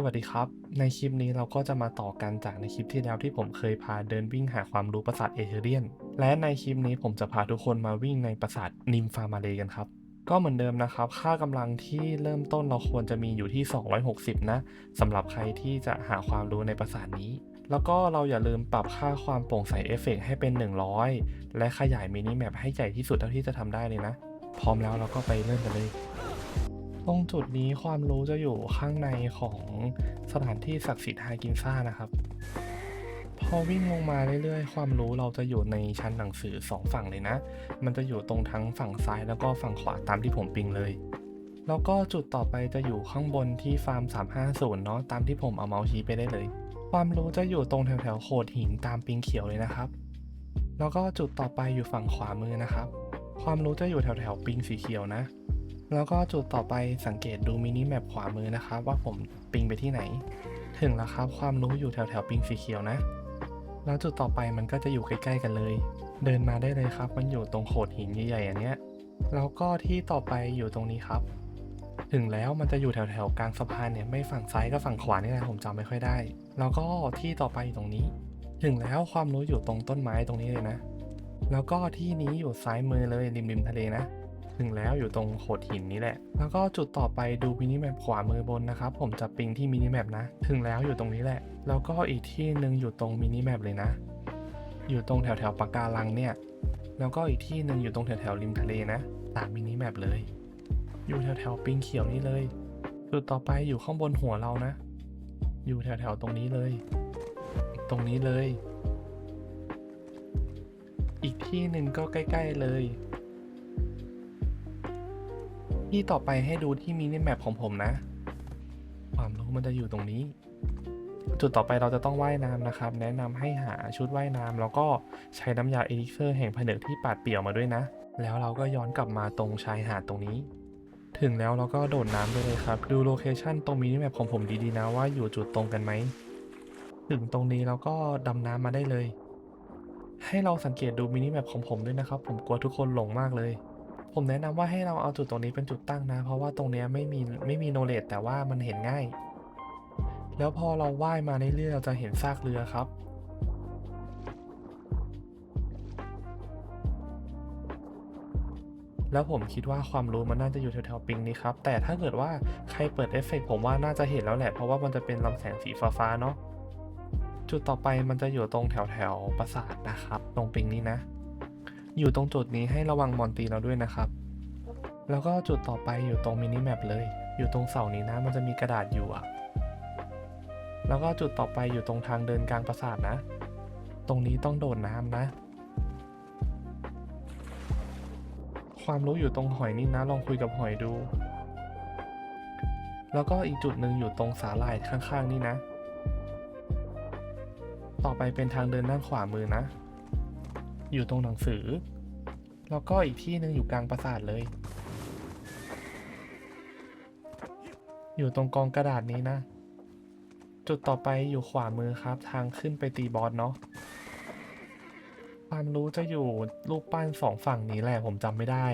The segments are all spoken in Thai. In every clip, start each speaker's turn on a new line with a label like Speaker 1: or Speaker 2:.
Speaker 1: สวัสดีครับ ในคลิปนี้เราก็จะมาต่อกันจากในคลิปที่แล้วที่ผมเคยพาเดินวิ่งหาความรู้ปราสาทเอเธเรียน และในคลิปนี้ผมจะพาทุกคนมาวิ่งในปราสาทนิมฟามาเลกันครับ ก็เหมือนเดิมนะครับ ค่ากำลังที่เริ่มต้นเราควรจะมีอยู่ที่ 260 นะสำหรับใครที่จะหาความรู้ในปราสาทนี้ แล้วก็เราอย่าลืมปรับค่าความโปร่งใสเอฟเฟกต์ให้เป็น 100 และขยายมินิแมปให้ใหญ่ที่สุดเท่าที่จะทำได้เลยนะ พร้อมแล้วเราก็ไปเริ่มกันเลย ตรงจุดนี้ความรู้จะอยู่ข้างในของสถานที่ศักดิ์สิทธิ์ฮากินซ่านะครับ พอวิ่งลงมาเรื่อยๆ ความรู้เราจะอยู่ในชั้นหนังสือสองฝั่งเลยนะ มันจะอยู่ตรงทั้งฝั่งซ้ายแล้วก็ฝั่งขวาตามที่ผมปิงเลย แล้วก็จุดต่อไปจะอยู่ข้างบนที่ฟาร์ม 350 เนาะตามที่ผมเอาเมาส์ชี้ไปได้เลย ความรู้จะอยู่ตรงแถวๆโขดหินตามปิงเขียวเลยนะครับ แล้วก็จุดต่อไปอยู่ฝั่งขวามือนะครับ ความรู้จะอยู่แถวๆปิงสีเขียวนะ แล้วก็จุดต่อไปสังเกตดูมินิแมปขวามือนะครับว่าผมปิงไปที่ไหน ถึงแล้วครับความรู้อยู่แถวแถวๆปิงสีเขียวนะ แล้วจุดต่อไปมันก็จะอยู่ใกล้ๆกันเลย เดินมาได้เลยครับ มันอยู่ตรงโขดหินใหญ่ๆอันเนี้ยแล้วก็ที่ต่อไปอยู่ตรงนี้ครับ ถึงแล้วมันจะอยู่แถวแถวๆกลางสะพานเนี่ยไม่ฝั่งซ้ายก็ฝั่งขวานี่แหละผมจำไม่ค่อยได้ แล้วก็ที่ต่อไปอยู่ตรงนี้ ถึงแล้วความรู้อยู่ตรงต้นไม้ตรงนี้เลยนะ แล้วก็ที่นี้อยู่ซ้ายมือเลยริมริมๆทะเลนะ ถึงแล้วอยู่ตรงโขดหินนี้แหละ แล้วก็จุดต่อไปดูมินิแมปขวามือบนนะครับ ผมจะปิงที่มินิแมปนะ ถึงแล้วอยู่ตรงนี้แหละ แล้วก็อีกที่หนึ่งอยู่ตรงมินิแมปเลยนะ อยู่ตรงแถวแถวปะการังเนี่ย แล้วก็อีกที่หนึ่งอยู่ตรงแถวแถวริมทะเลนะตามมินิแมปเลย อยู่แถวแถวปิงเขียวนี่เลย จุดต่อไปอยู่ข้างบนหัวเรานะ อยู่แถวแถวตรงนี้เลย ตรงนี้เลย อีกที่หนึ่งก็ใกล้ ๆเลย ที่ต่อไปให้ดูที่มินิแมปของผมนะ ความรู้มันจะอยู่ตรงนี้ จุดต่อไปเราจะต้องว่ายน้ำนะครับ แนะนำให้หาชุดว่ายน้ำแล้วก็ใช้น้ำยาเอลิเซอร์แห่งผนึกที่ปาดเปี่ยวมาด้วยนะ แล้วเราก็ย้อนกลับมาตรงชายหาดตรงนี้ ถึงแล้วเราก็โดดน้ำไปเลยครับ ดูโลเคชั่นตรงมินิแมปของผมดีๆนะว่าอยู่จุดตรงกันไหม ถึงตรงนี้แล้วก็ดำน้ำมาได้เลย ให้เราสังเกตดูมินิแมปของผมด้วยนะครับ ผมกลัวทุกคนหลงมากเลย ผมแนะนำว่าให้เราเอาจุดตรงนี้เป็นจุดตั้งนะ เพราะว่าตรงนี้ไม่มีไม่มีโนเลตแต่ว่ามันเห็นง่าย แล้วพอเราว่ายมาเรื่อยๆเราจะเห็นซากเรือครับแล้วผมคิดว่าความรู้มันน่าจะอยู่แถวๆปิงนี้ครับ แต่ถ้าเกิดว่าใครเปิดเอฟเฟกต์ผมว่าน่าจะเห็นแล้วแหละ เพราะว่ามันจะเป็นลำแสงสีฟ้าๆเนาะ จุดต่อไปมันจะอยู่ตรงแถวๆปราสาทนะครับ ตรงปิงนี้นะ อยู่ตรงจุดนี้ให้ระวังมอนตีเราด้วยนะครับ แล้วก็จุดต่อไปอยู่ตรงมินิแมปเลย อยู่ตรงเสานี้นะ มันจะมีกระดาษอยู่อะแล้วก็จุดต่อไปอยู่ตรงทางเดินกลางปราสาทนะ ตรงนี้ต้องโดดน้ำนะ ความรู้อยู่ตรงหอยนี่นะ ลองคุยกับหอยดู แล้วก็อีกจุดหนึ่งอยู่ตรงสาหร่ายข้างๆนี่นะ ต่อไปเป็นทางเดินด้านขวามือนะ อยู่ตรงหนังสือ แล้วก็อีกที่หนึ่งอยู่กลางปราสาทเลย อยู่ตรงกองกระดาษนี้นะ จุดต่อไปอยู่ขวามือครับ ทางขึ้นไปตีบอสเนาะความรู้จะอยู่รูปปั้นสองฝั่งนี้แหละผมจำไม่ได้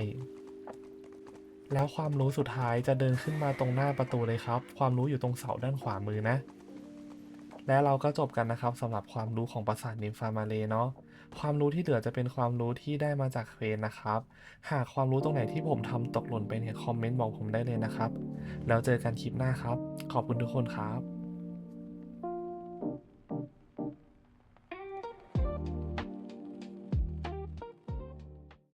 Speaker 1: แล้วความรู้สุดท้ายจะเดินขึ้นมาตรงหน้าประตูเลยครับ ความรู้อยู่ตรงเสาด้านขวามือนะ และเราก็จบกันนะครับสำหรับความรู้ของปราสาทนิมฟามาเลเนาะ ความรู้ที่เหลือจะเป็นความรู้ที่ได้มาจากเควสนะครับ หากความรู้ตรงไหนที่ผมทำตกหล่นไปเนี่ยคอมเมนต์บอกผมได้เลยนะครับ แล้วเจอกันคลิปหน้าครับ ขอบคุณทุกคนครับ